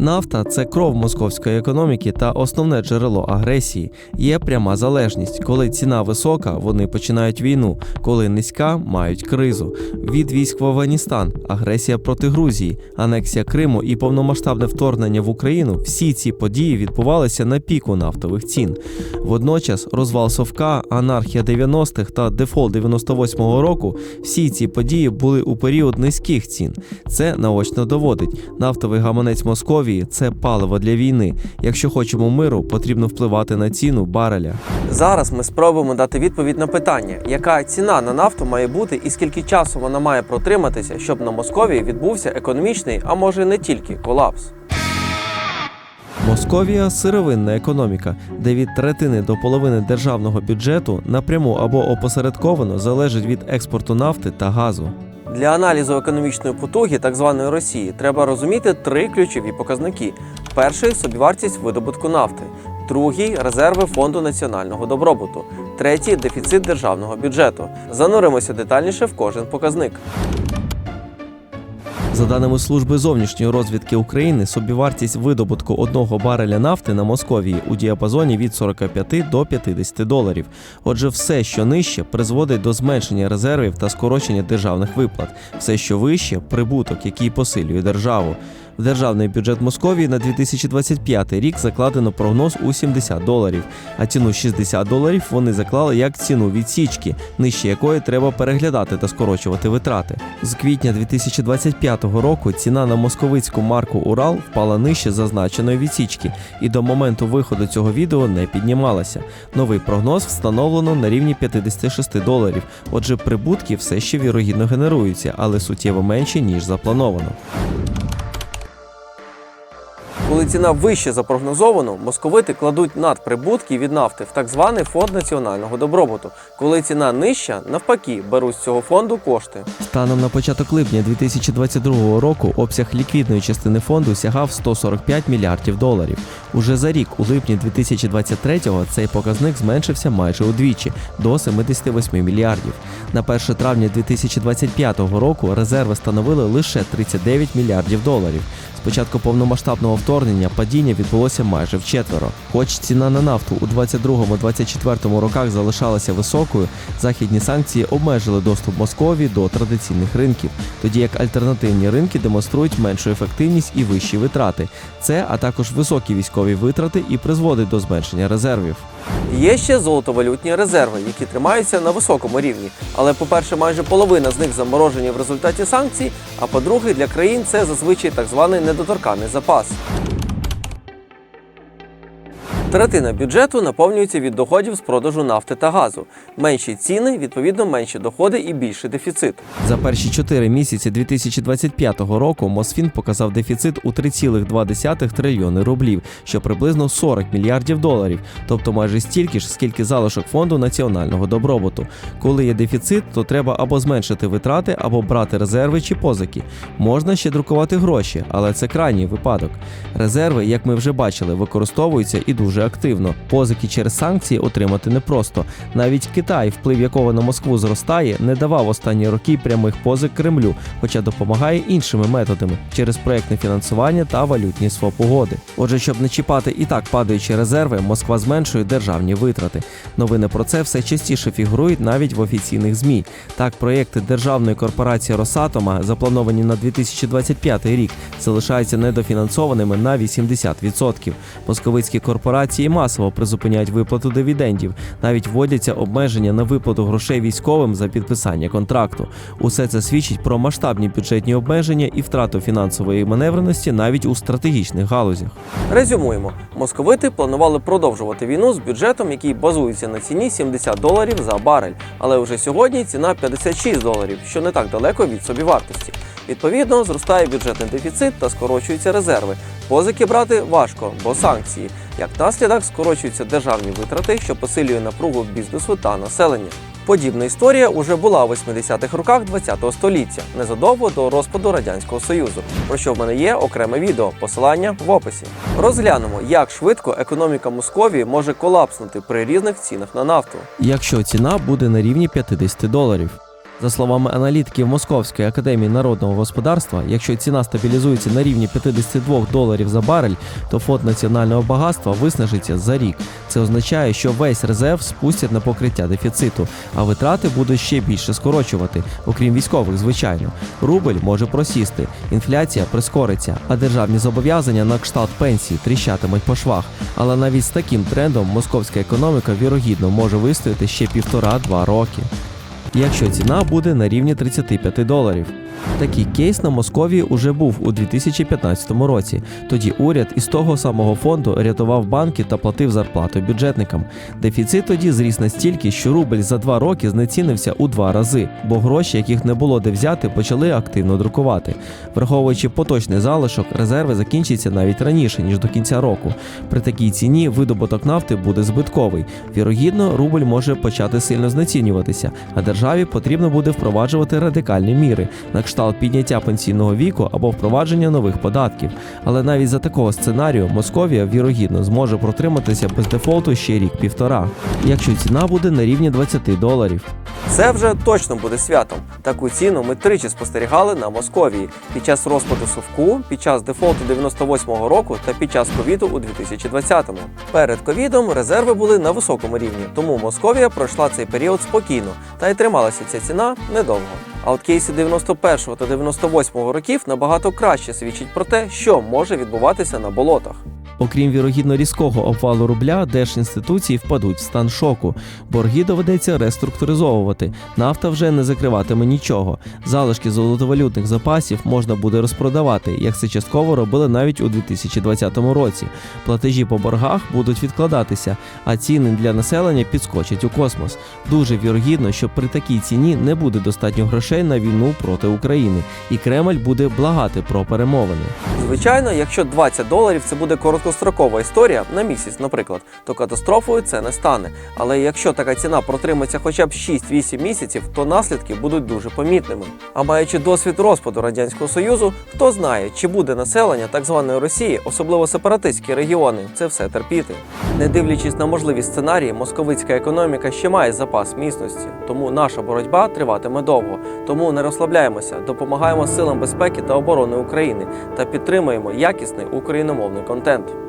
Нафта це кров московської економіки та основне джерело агресії. Є пряма залежність. Коли ціна висока, вони починають війну. Коли низька, мають кризу. Від військ в Афганістан, агресія проти Грузії, анексія Криму і повномасштабне вторгнення в Україну. Всі ці події відбувалися на піку нафтових цін. Водночас розвал Совка, анархія 90-х та дефолт 98-го року. Всі ці події були у період низьких цін. Це наочно доводить. Нафтовий гаманець Московії це паливо для війни. Якщо хочемо миру, потрібно впливати на ціну бареля. Зараз ми спробуємо дати відповідь на питання, яка ціна на нафту має бути і скільки часу вона має протриматися, щоб на Московії відбувся економічний, а може не тільки колапс. Московія сировинна економіка, де від третини до половини державного бюджету напряму або опосередковано залежить від експорту нафти та газу. Для аналізу економічної потуги так званої Росії треба розуміти три ключові показники: перший собівартість видобутку нафти, другий резерви фонду національного добробуту, третій дефіцит державного бюджету. Зануримося детальніше в кожен показник. За даними служби зовнішньої розвідки України, собівартість видобутку одного бареля нафти на Московії у діапазоні від 45 до 50 доларів. Отже, все, що нижче, призводить до зменшення резервів та скорочення державних виплат. Все, що вище прибуток, який посилює державу. В державний бюджет Московії на 2025 рік закладено прогноз у 70 доларів, а ціну 60 доларів вони заклали як ціну відсічки, нижче якої треба переглядати та скорочувати витрати. З квітня 2025 року ціна на московицьку марку Урал впала нижче зазначеної відсічки і до моменту виходу цього відео не піднімалася. Новий прогноз встановлено на рівні 56 доларів. Отже, прибутки все ще вірогідно генеруються, але суттєво менші ніж заплановано. Коли ціна вище запрогнозовану, московити кладуть надприбутки від нафти в так званий фонд національного добробуту. Коли ціна нижча, навпаки, беруть з цього фонду кошти. Станом на початок липня 2022 року обсяг ліквідної частини фонду сягав 145 мільярдів доларів. Уже за рік, у липні 2023-го, цей показник зменшився майже удвічі до 78 мільярдів. На 1 травня 2025 року резерви становили лише 39 мільярдів доларів. Початку повномасштабного вторгнення падіння відбулося майже вчетверо. Хоч ціна на нафту у 22-24 роках залишалася високою, західні санкції обмежили доступ Московії до традиційних ринків, тоді як альтернативні ринки демонструють меншу ефективність і вищі витрати. Це, а також високі військові витрати і призводить до зменшення резервів. Є ще золотовалютні резерви, які тримаються на високому рівні. Але, по-перше, майже половина з них заморожені в результаті санкцій. А по-друге, для країн це зазвичай так званий недоторканий запас. Третина бюджету наповнюється від доходів з продажу нафти та газу. Менші ціни, відповідно, менші доходи і більший дефіцит. За перші 4 місяці 2025 року Мосфін показав дефіцит у 3,2 трильйони рублів, що приблизно 40 мільярдів доларів, тобто майже стільки ж, скільки залишок фонду національного добробуту. Коли є дефіцит, то треба або зменшити витрати, або брати резерви чи позики. Можна ще друкувати гроші, але це крайній випадок. Резерви, як ми вже бачили, використовуються і дуже активно. Позики через санкції отримати непросто. Навіть Китай, вплив якого на Москву зростає, не давав останні роки прямих позик Кремлю, хоча допомагає іншими методами через проектне фінансування та валютні свопугоди. Отже, щоб не чіпати і так падаючі резерви, Москва зменшує державні витрати. Новини про це все частіше фігурують навіть в офіційних змі. Так, проєкти державної корпорації Росатома, заплановані на 2025 рік, залишаються недофінансованими на 80%. Московицькі корпорації масово призупиняють виплату дивідендів, навіть вводяться обмеження на виплату грошей військовим за підписання контракту. Усе це свідчить про масштабні бюджетні обмеження і втрату фінансової маневреності навіть у стратегічних галузях. Резюмуємо: московити планували продовжувати війну з бюджетом, який базується на ціні 70 доларів за барель, але вже сьогодні ціна 56 доларів, що не так далеко від собівартості. Відповідно, зростає бюджетний дефіцит та скорочуються резерви. Позики брати важко, бо санкції. Як наслідок скорочуються державні витрати, що посилює напругу бізнесу та населення. Подібна історія уже була у 80-х роках ХХ століття, незадовго до розпаду радянського союзу. Про що в мене є окреме відео, посилання в описі. Розглянемо, як швидко економіка Московії може колапснути при різних цінах на нафту. Якщо ціна буде на рівні 50 доларів. За словами аналітиків Московської академії народного господарства, якщо ціна стабілізується на рівні 52 доларів за барель, то фонд національного багатства виснажиться за рік. Це означає, що весь резерв спустять на покриття дефіциту, а витрати будуть ще більше скорочувати, окрім військових, звичайно. Рубль може просісти, інфляція прискориться, а державні зобов'язання на кшталт пенсії тріщатимуть по швах. Але навіть з таким трендом московська економіка вірогідно може вистояти ще півтора-два роки. Якщо ціна буде на рівні 35 доларів. Такий кейс на Московії уже був у 2015 році. Тоді уряд із того самого фонду рятував банки та платив зарплату бюджетникам. Дефіцит тоді зріс настільки, що рубль за два роки знецінився у два рази, бо гроші, яких не було де взяти, почали активно друкувати. Враховуючи поточний залишок, резерви закінчаться навіть раніше ніж до кінця року. При такій ціні видобуток нафти буде збитковий. Вірогідно, рубль може почати сильно знецінюватися, а державі потрібно буде впроваджувати радикальні міри на кшталт підняття пенсійного віку або впровадження нових податків. Але навіть за такого сценарію Московія вірогідно зможе протриматися без дефолту ще рік-півтора, якщо ціна буде на рівні 20 доларів. Це вже точно буде святом. Таку ціну ми тричі спостерігали на Московії під час розпаду совку, під час дефолту 98-го року та під час ковіду у 2020-му. Перед ковідом резерви були на високому рівні, тому Московія пройшла цей період спокійно та й трималася ця ціна недовго. А от кейси 91-го та 98-го років набагато краще свідчать про те, що може відбуватися на болотах. Окрім вірогідно різкого обвалу рубля, держінституції впадуть в стан шоку. Борги доведеться реструктуризовувати. Нафта вже не закриватиме нічого. Залишки золотовалютних запасів можна буде розпродавати, як це частково робили навіть у 2020 році. Платежі по боргах будуть відкладатися, а ціни для населення підскочать у космос. Дуже вірогідно, що при такій ціні не буде достатньо грошей на війну проти України, і Кремль буде благати про перемовини. Звичайно, якщо 20 доларів це буде короткострокова історія на місяць, наприклад, то катастрофою це не стане. Але якщо така ціна протримається хоча б 6-8 місяців, то наслідки будуть дуже помітними. А маючи досвід розпаду радянського союзу, хто знає, чи буде населення так званої Росії, особливо сепаратистські регіони, це все терпіти. Не дивлячись на можливі сценарії, московицька економіка ще має запас міцності, тому наша боротьба триватиме довго. Тому не розслабляємося, допомагаємо силам безпеки та оборони України та підтримуємо якісний україномовний контент.